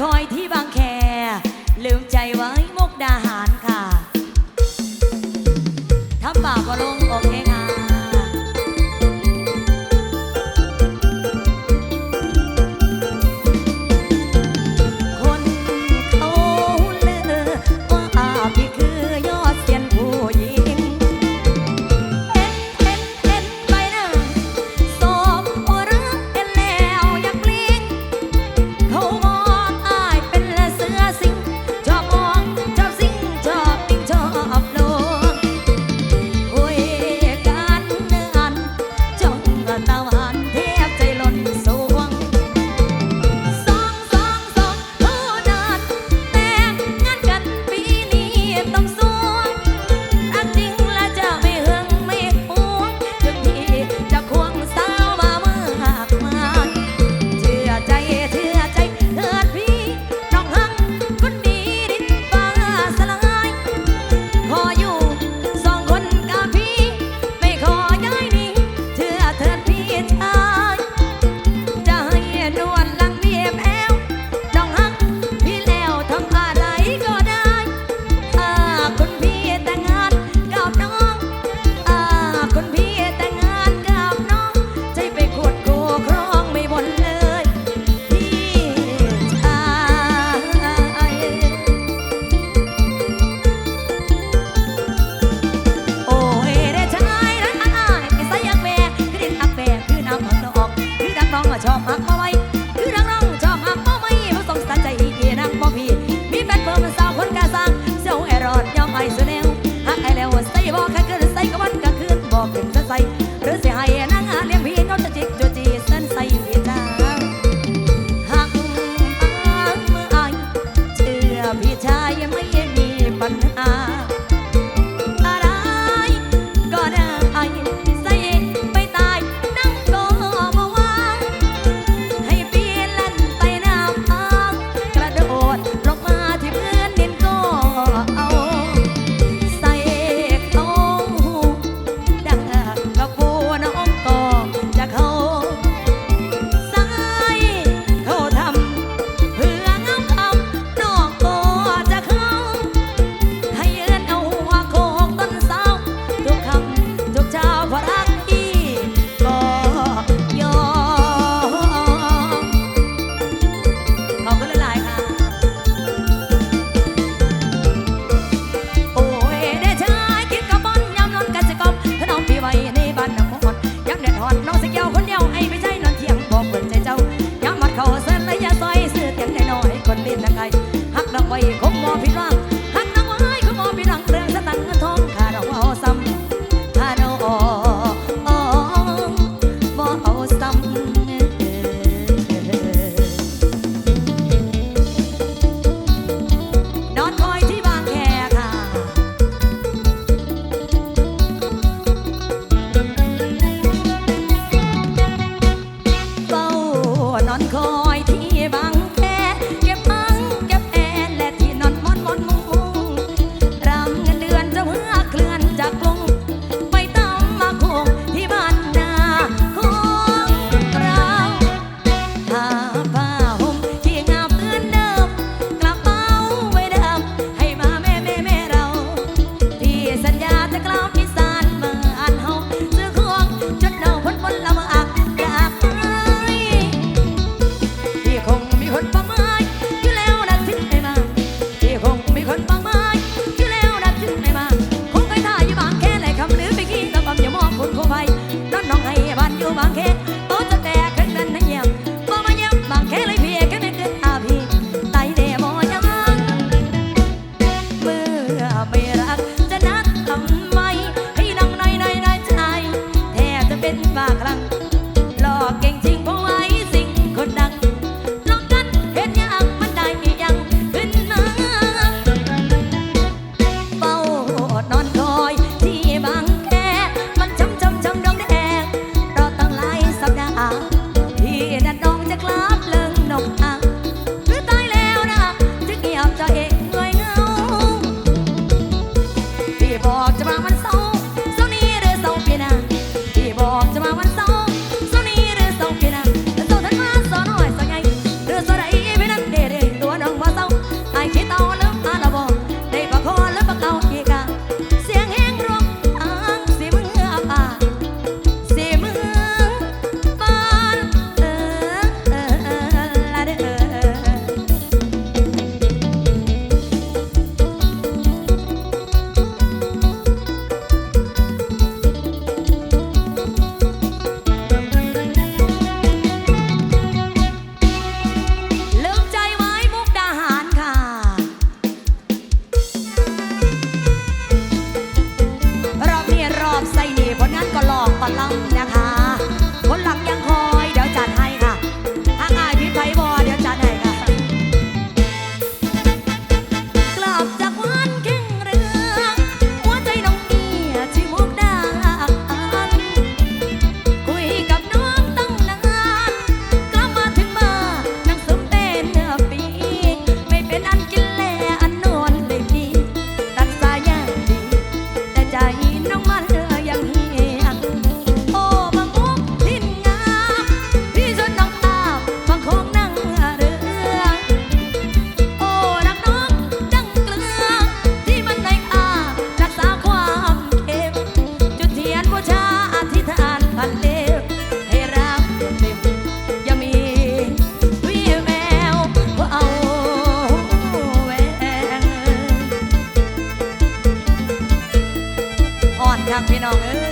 คอยที่บางแค ลืมใจว่า พี่ก้อง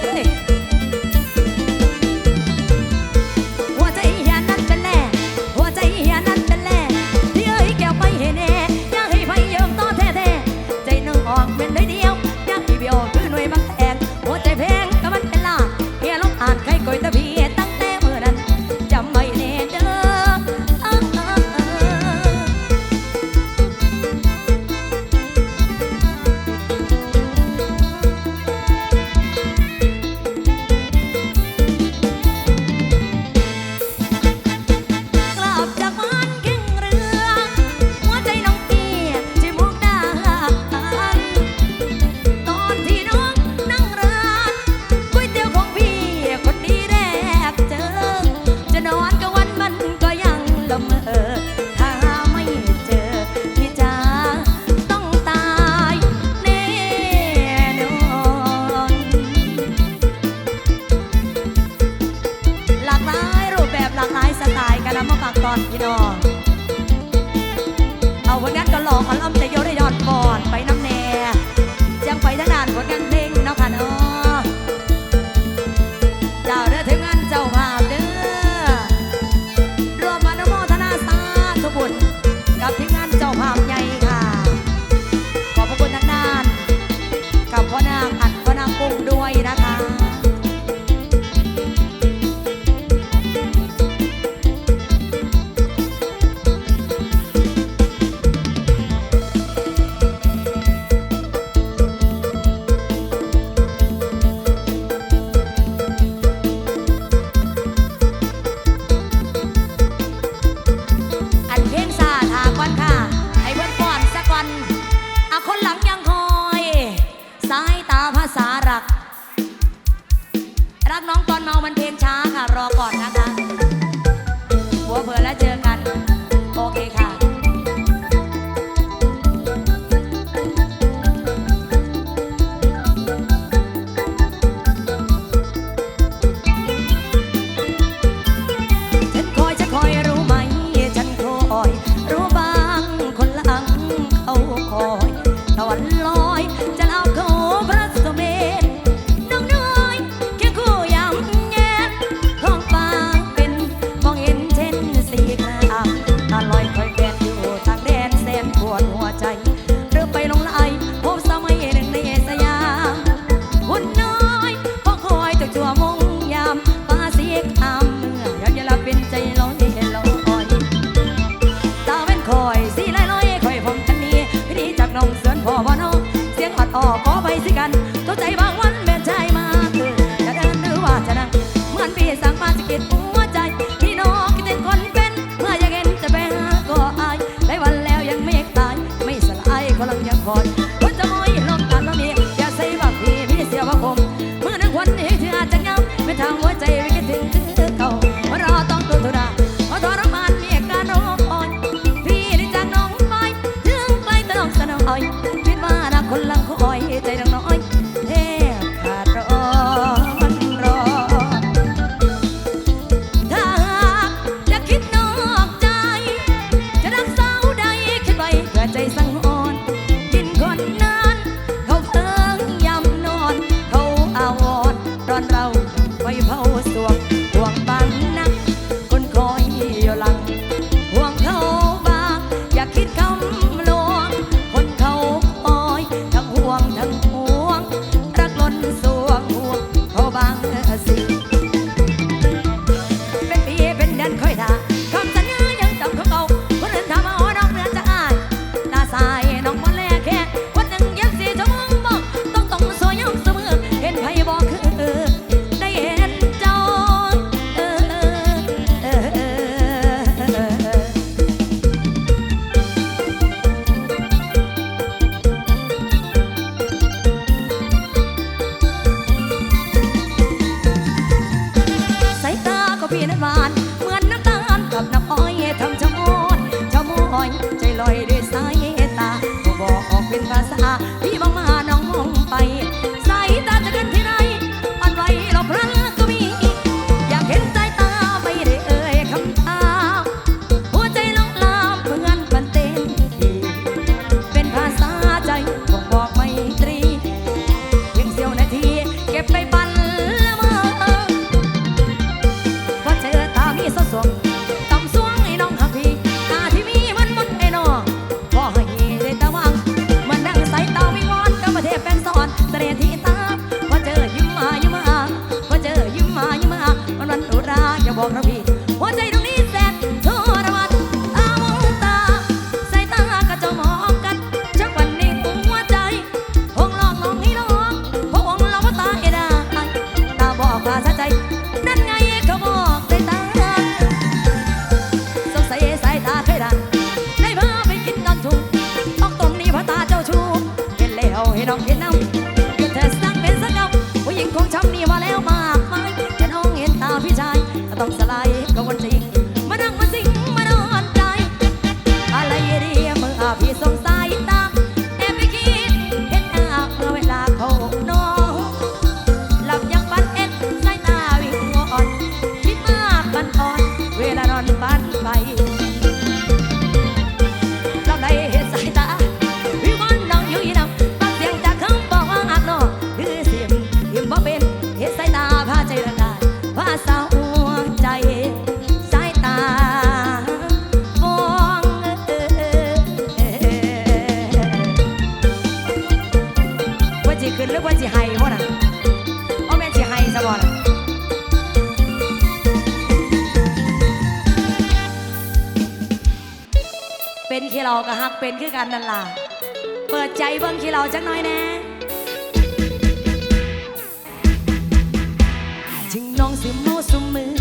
Hey. cùng อ๋อขอไปสิกันเจ้าใจบ้าง พี่สงสาร เป็นขี้เราก็ฮักเป็นคือกันนั่นล่ะ เปิดใจเบิ่งขี้เราจักน้อยแน่ถึงน้องสิโมสมือ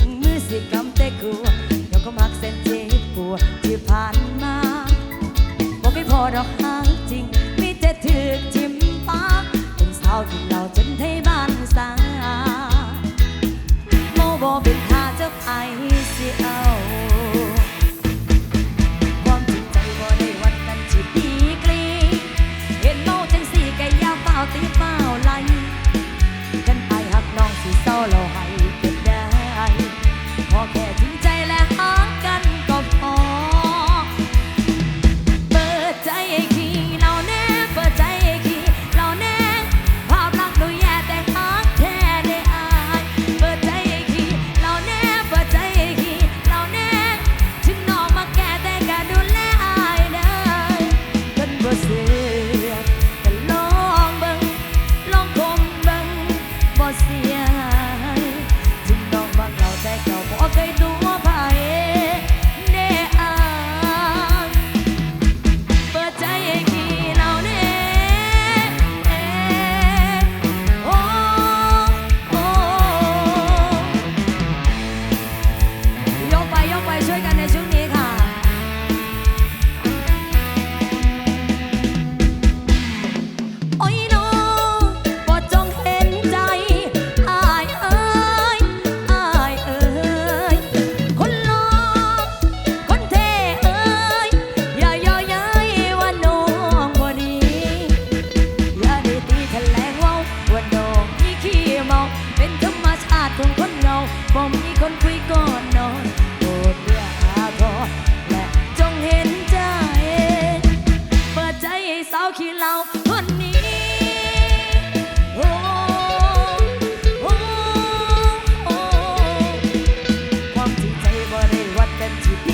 ถึงมือสิกำเตะกลัวเราก็มักเส้นเจ็บปวดที่ผ่านมาบอกไม่พอดอกฮักจริงมีแต่ถึกจิ้มปากเป็นสาวที่เราจะ to you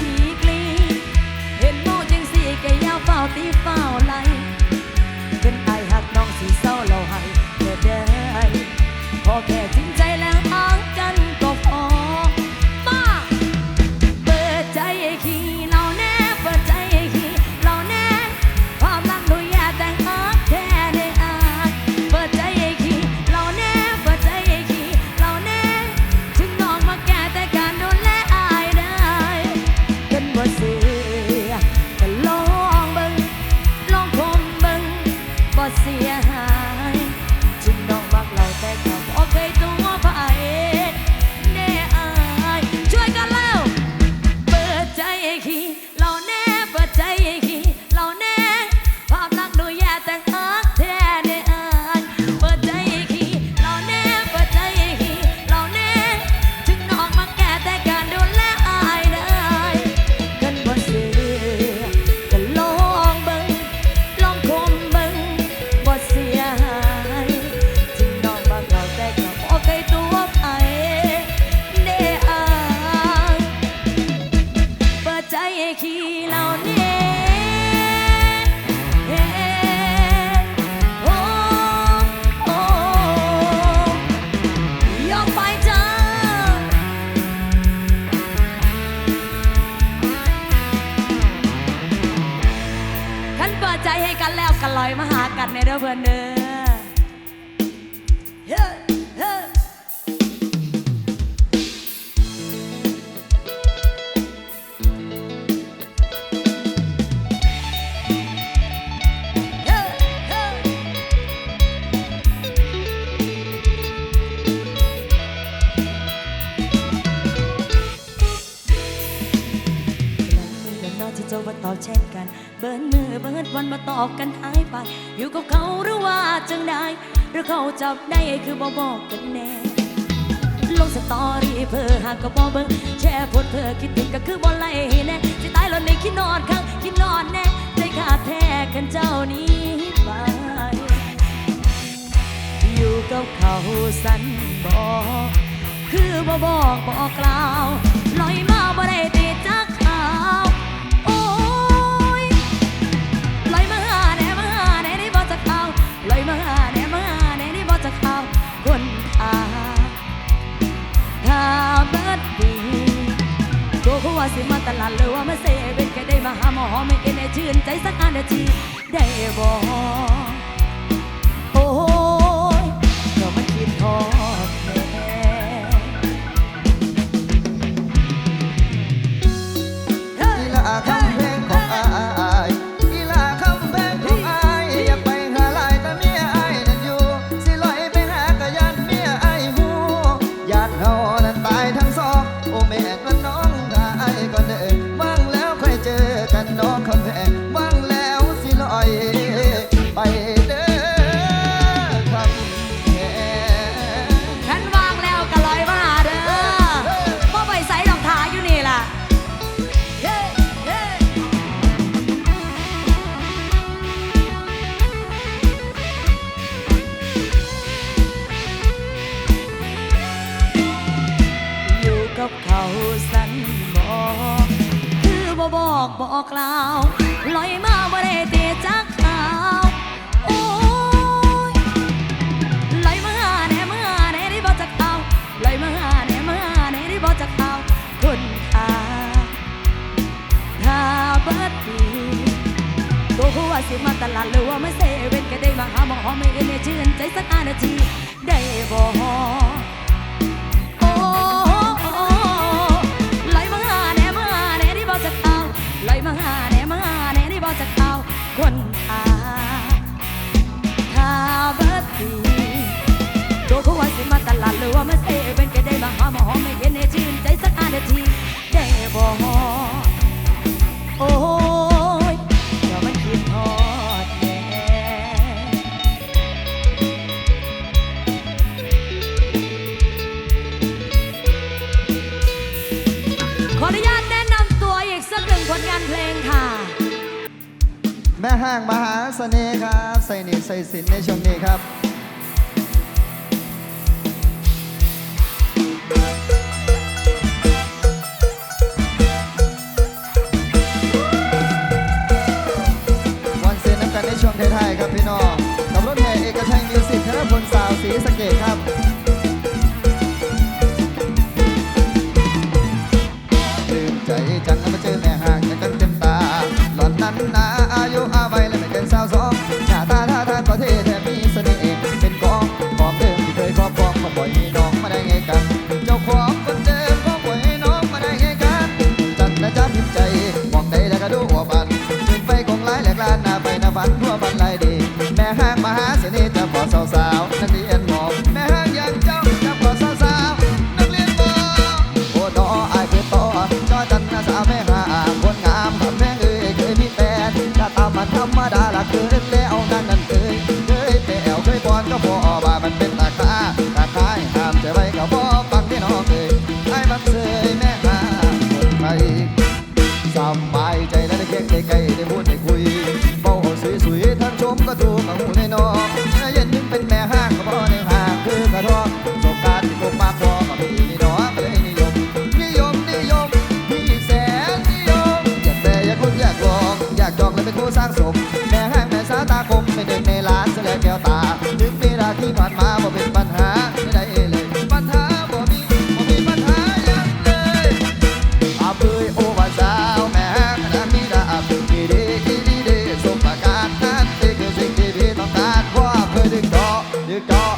มหากันในเด้อเพื่อนเด้อ จับได้คือบอบอกกันแน่ลงสตอรี่เพอหากก็บ่เบิ้งแชร์โพสเพอคิดถึงก็คือบ่ไล่แน่สิตายแล้วในคิดนอนข้างคิดนอนแน่ใจขาดแท้กันเจ้านี้ไปอยู่กับเขาสันบอกคือบอบอกบอกกล่าวลอยมาบ่ได้ตี หัวสิมาตลาดเลยว่ามาเซเว่นแค่ได้มาหาหมอไม่เอ็นไอชื่นใจสักอันนาทีได้บอกโอ้ยก็มันคิดท้อ กับเขาสั่นบอกคือบ่บอกบอกกล่าวลอยมาบ่ได้เตะจากขาวโอ้ยลอยมาหาแน่มาหาแน่ได้บอกจากขาวลอยมาหาแน่มาหาแน่ได้บอกจากขาวคนขาถ้าบัดนี้ก็หัวสิมาตลาดหรือว่าไม่เซเว่นก็ได้มาหาหมอหอมไม่เอ็นชื่นใจสักอนาทีได้บอก มาหาแน่มาหาแน่ได้บอกจะเข้าคนหาถ้าเบิดดีตัวเขาไว้ ยสินในช่วงนี้ครับช่วงไทยๆครับพี่น้องกับรถแห่เอกชัยมิวสิกธนพลสาวศรีสเกต เกินแล้วนั่น E cal.